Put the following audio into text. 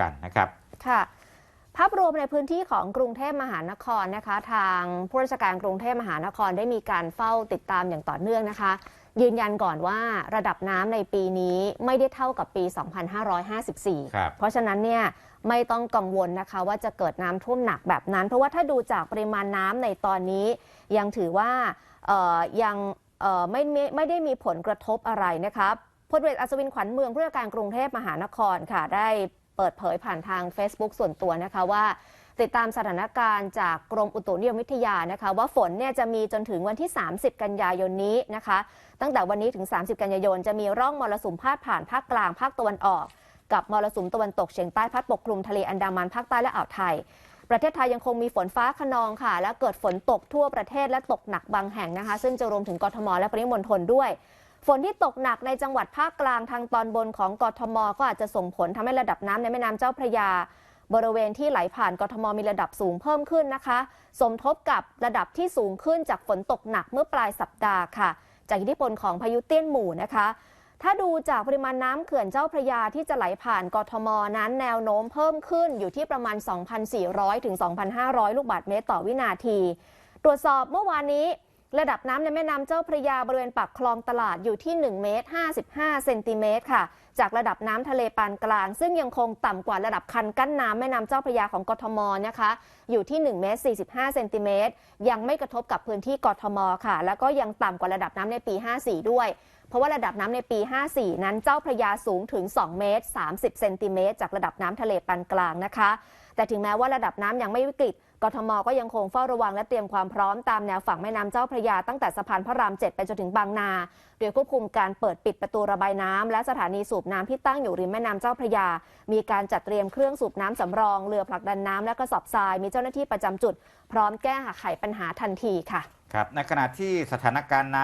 กันนะครับค่ะภาพรวมในพื้นที่ของกรุงเทพมหานครนะคะ ทางผู้ราชการกรุงเทพมหานครได้มีการเฝ้าติดตามอย่างต่อเนื่องนะคะ ยืนยันก่อนว่าระดับน้ำในปีนี้ไม่ได้เท่ากับปี 2554ครับเพราะฉะนั้นเนี่ยไม่ต้องกังวลนะคะ ว่าจะเกิดน้ำท่วมหนักแบบนั้น เพราะว่าถ้าดูจากปริมาณน้ำในตอนนี้ ยังถือว่าเอ่อยังเอ่อไม่ไม่ไม่ได้มีผลกระทบอะไรนะคะพลเอกอัศวินขวัญเมืองผู้ว่าการกรุงเทพมหานครค่ะ ได้ เปิดเผยผ่านทาง Facebook ส่วนตัวนะคะว่า ติดตามสถานการณ์จากกรมอุตุนิยมวิทยานะคะ ว่าฝนเนี่ยจะมีจนถึงวันที่ 30 กันยายนนี้นะคะ ตั้งแต่วันนี้ถึง 30 กันยายนจะมีร่องมรสุมพาดผ่านภาคกลางภาคตะวันออก กับมรสุมตะวันตกเฉียงใต้พัดปกคลุมทะเลอันดามันภาคใต้และอ่าวไทยประเทศไทยยังคงมีฝนฟ้าขนองค่ะ และเกิดฝนตกทั่วประเทศและตกหนักบางแห่งนะคะ ซึ่งจะรวมถึงกทมและปริมณฑลด้วย ฝนที่ตกหนักในจังหวัดภาคกลางทางตอนบนของกทม ก็อาจจะส่งผลทำให้ระดับน้ำในแม่น้ำเจ้าพระยา บริเวณที่ไหลผ่านกทมมีระดับสูงเพิ่มขึ้นนะคะ สมทบกับระดับที่สูงขึ้นจากฝนตกหนักเมื่อปลายสัปดาห์ค่ะ จากอิทธิพลของพายุเตี้ยนหมู่นะคะถ้าดูจากปริมาณน้ำเขื่อนเจ้าพระยาที่จะไหลผ่านกทมนั้นแนวโน้มเพิ่มขึ้นอยู่ที่ประมาณ 2,400 ถึง 2,500 ลูกบาศก์เมตรต่อวินาที ตรวจสอบเมื่อวานนี้ ระดับน้ำในแม่น้ำเจ้าพระยาบริเวณปากคลองตลาดอยู่ที่1เมตร55เซนติเมตรค่ะ จากระดับน้ำทะเลปานกลาง ซึ่งยังคงต่ำกว่าระดับคันกั้นน้ำแม่น้ำเจ้าพระยาของกทมนะคะ อยู่ที่1เมตร45เซนติเมตรยังไม่กระทบกับพื้นที่กทมค่ะ แล้วก็ยังต่ำกว่าระดับน้ำในปี 54 ด้วย เพราะว่าระดับน้ำในปี 54 นั้นเจ้าพระยาสูงถึง 2 เมตร 30 เซนติเมตร จากระดับน้ำทะเลปานกลางนะคะ แต่ถึงแม้ว่าระดับน้ำยังไม่วิกฤตกทมก็ยังคงเฝ้าระวังและเตรียมความพร้อมตามแนวฝั่งแม่น้ำเจ้าพระยาตั้งแต่สะพานพระราม7ไปจนถึงบางนา โดยควบคุมการเปิดปิดประตูระบายน้ำและสถานีสูบน้ำที่ตั้งอยู่ริมแม่น้ำเจ้าพระยา มีการจัดเตรียมเครื่องสูบน้ำสำรองเรือผลักดันน้ำและกระสอบทราย มีเจ้าหน้าที่ประจำจุด พร้อมแก้ไขปัญหาทันทีค่ะ ครับในขณะที่สถานการณ์น้ำ